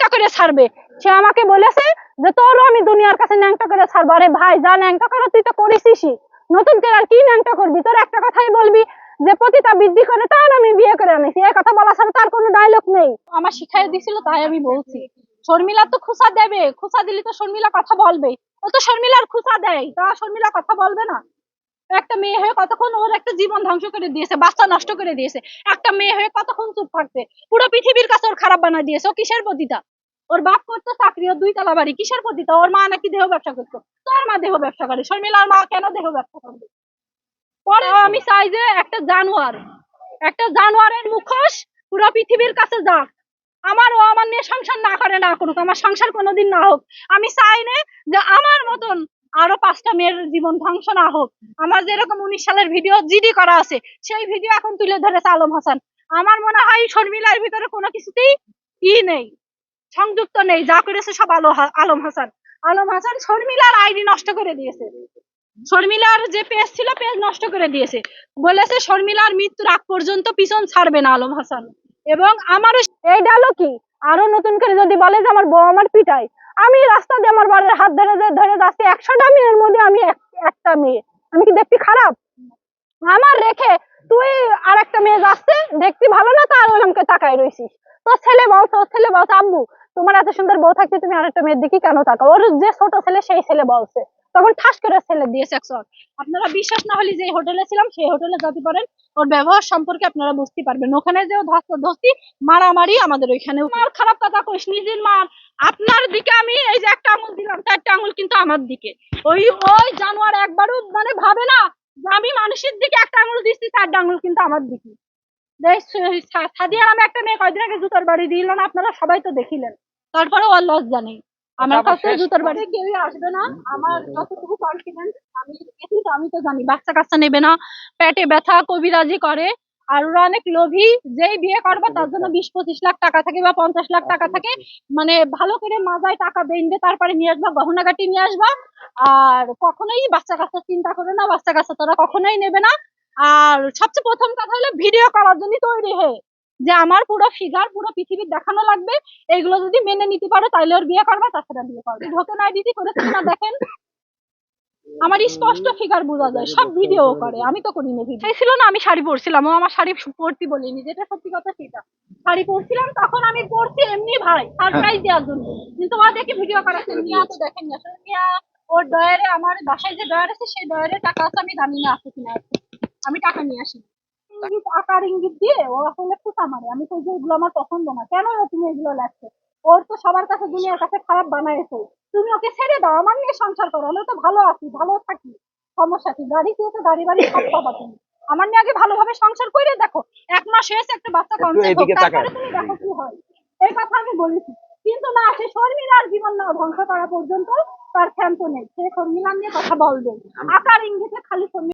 ন্যাংটা করে ছাড়বে। সে আমাকে বলেছে যে, তোরও আমি দুনিয়ার কাছে ন্যাংটা করে ছাড়বো। আরে ভাই, যা ন্যাংটা করো, তুই তো করেছিসই নতুন করে আর কি ন্যাংটা করবি? তোর একটা কথাই বলবি যে, পতিতা বৃদ্ধি করে তার আমি বিয়ে করে আনিছি। এই কথা বলা ছাড়া তার কোনো ডায়লগ নেই। আমার শিখাই দিছিল, তাই আমি বলছি। শর্মিলা তো খুসা দেবে। খুসা দিলে তো শর্মিলা কথা বলবে ও তো শর্মিলার খুসা দেয়। তা শর্মিলা কথা বলবে না? একটা মেয়ে হয়ে কতক্ষণ ওর একটা জীবন ধ্বংস করে দিয়েছে, বাচ্চা নষ্ট করে দিয়েছে, একটা মেয়ে হয়ে কতক্ষণ চুপ থাকবে? পুরো পৃথিবীর কাছে ওর খারাপ বানা দিয়েছে, ও কিসের পতিতা ওর বাপ করতো চাকরি ওর দুই তলা বাড়ি, কিসের পতিতা ওর মা নাকি দেহ ব্যবসা করতো। তোর মা দেহ ব্যবসা করে, শর্মিলার মা কেন দেহ ব্যবসা করবে? পরে আমি চাই যে একটা জানোয়ার, একটা জানোয়ারের মুখোশ পুরো পৃথিবীর কাছে যাক। আমার ও আমার নিয়ে সংসার না করে না করুক, আমার সংসার কোনোদিন না হোক। আমি চাই না যে আমার মতন আরও পাঁচটা মেয়ের জীবন ধ্বংস না হোক। আমার যেরকম উনিশ সালের ভিডিও জিডি করা আছে, সেই ভিডিও এখন তুলে ধরেছে আলম হাসান। আমার মনে হয় শর্মিলার ভিতরে কোনো কিছুতেই ই নেই, সংযুক্ত নেই, যা করেছে সব আলো আলম হাসান। আলম হাসান শর্মিলার আইডি নষ্ট করে দিয়েছে। শর্মিলার যে পেজ ছিল পেজ নষ্ট করে দিয়েছে। বলেছে শর্মিলার মৃত্যুর আগ পর্যন্ত পিছন ছাড়বে না আলম হাসান। এবং আমারও এই ডালো কি? আরও নতুন করে যদি বলে যে আমার বউ আমার পিটাই আমি রাস্তা দিয়ে আমার বাড়ির হাত ধরে ধরে- যাচ্ছি, একশোটা মেয়ের মধ্যে আমি একটা মেয়ে। আমি কি দেখতে খারাপ? আমার রেখে তুই আর একটা মেয়ে যাচ্ছে দেখতে ভালো না তার আমাকে তাকায় রইছিস। তোর ছেলে বলছে ওর ছেলে বলছে আব্বু, তোমার এত সুন্দর বউ থাকতে তুমি আর একটা মেয়ের দিকে কেন তাকাও? ওর যে ছোট ছেলে, সেই ছেলে বলছে। তখন ঠাস করে ছেলে দিয়েছে একশো আপনারা বিশ্বাস না হলে যে হোটেলে ছিলাম, সেই হোটেলে যেতে পারেন। ওর ব্যবহার সম্পর্কে আপনারা বুঝতে পারবেন। ওখানে যে ধস্ত মারামারি আমাদের ওইখানে। মার খারাপ কথা কইস নিজের মার। আপনার দিকে আমি এই যে একটা আঙুল দিলাম, চারটা আঙুল কিন্তু আমার দিকে। ওই ওই জানোয়ার একবারও মানে ভাবে না যে আমি মানুষের দিকে একটা আঙুল দিচ্ছি, চারটা আঙুল কিন্তু আমার দিকে। সাদিয়া নামে একটা মেয়ে কয়দিন আগে জুতোর বাড়ি দিল না, আপনারা সবাই তো দেখিলেন। তারপরে ওর লজ্জা নেই। আমার কাছে জুতোর বাড়ি কেউই আসবে না। আমার যতটুকু কনফিডেন্স আমি আমি তো জানি বাচ্চা কাচ্চা নেবে না পেটে ব্যথা কবিরাজি করে। আর ওরা অনেক লোভী যেই বিয়ে করবে তার জন্য বিশ পঁচিশ লাখ টাকা থাকে বা পঞ্চাশ লাখ টাকা থাকে। মানে ভালো করে মাজায় টাকা বেঁধে তারপরে নিয়ে আসবা গহনাগাটি নিয়ে আসবা। আর কখনোই বাচ্চা কাচ্চা চিন্তা করে না বাচ্চা কাচ্চা তারা কখনোই নেবে না। আর সবচেয়ে প্রথম কথা হলো ভিডিও করার জন্য তৈরি হয়ে যে আমার পুরো ফিগার পুরো পৃথিবীর দেখানো লাগবে এগুলো যদি মেনে নিতে পারো তাহলে ওর বিয়ে করবে তাছাড়া বিয়ে করবে। ঢোকে নাই দিদি করেছে না দেখেন। আমার স্পষ্ট ফিগার বোঝা যায় সব ভিডিও করে আমি তো করিনি ভিডিও ছিল না আমি শাড়ি পরছিলাম ও আমার শাড়ি পরতে বলিনি যেটা সত্যি কথা সেটা। শাড়ি পরছিলাম তখন আমি পরছি এমনি ভাই সারপ্রাইজ দেওয়ার জন্য। কিন্তু ও দেখি ভিডিও করাচ্ছে মিয়া তো দেখেন না আসলে মিয়া ওর ডয়ারে আমার বাসায় যে ডয়ার আছে সেই ডয়ারে টাকা আছে আমি জানি না আছে কিনা আছে। আমি টাকা নিয়ে আসি আকার ইঙ্গিত দিয়ে ও আসলে মারে। আমি তো এগুলো আমার পছন্দ না। কেন তুমি এগুলো লাগছে ওর তো সবার কাছে দুনিয়ার কাছে খারাপ বানাইছে। তুমি ওকে ছেড়ে দাও আমার নিয়ে সংসার করো। আমরা তো ভালো আছি ভালো থাকি। সমস্যা কি? গাড়ি দিয়ে তো গাড়ি বাড়ি সব পাবা তুমি। আমার নিয়ে আগে ভালোভাবে সংসার করে দেখো। এক মাস হয়েছে একটা বাচ্চা কনসেপ্ট হোক তারপরে তুমি দেখো কি হয়। এই কথা আমি বলেছি। কিন্তু না সে শর্মিলার জীবন না ধ্বংস করা পর্যন্ত তার ক্ষান্ত নেই। সে শর্মিলার নিয়ে কথা বলবে। আকার ইঙ্গিতে খালি শর্মিলা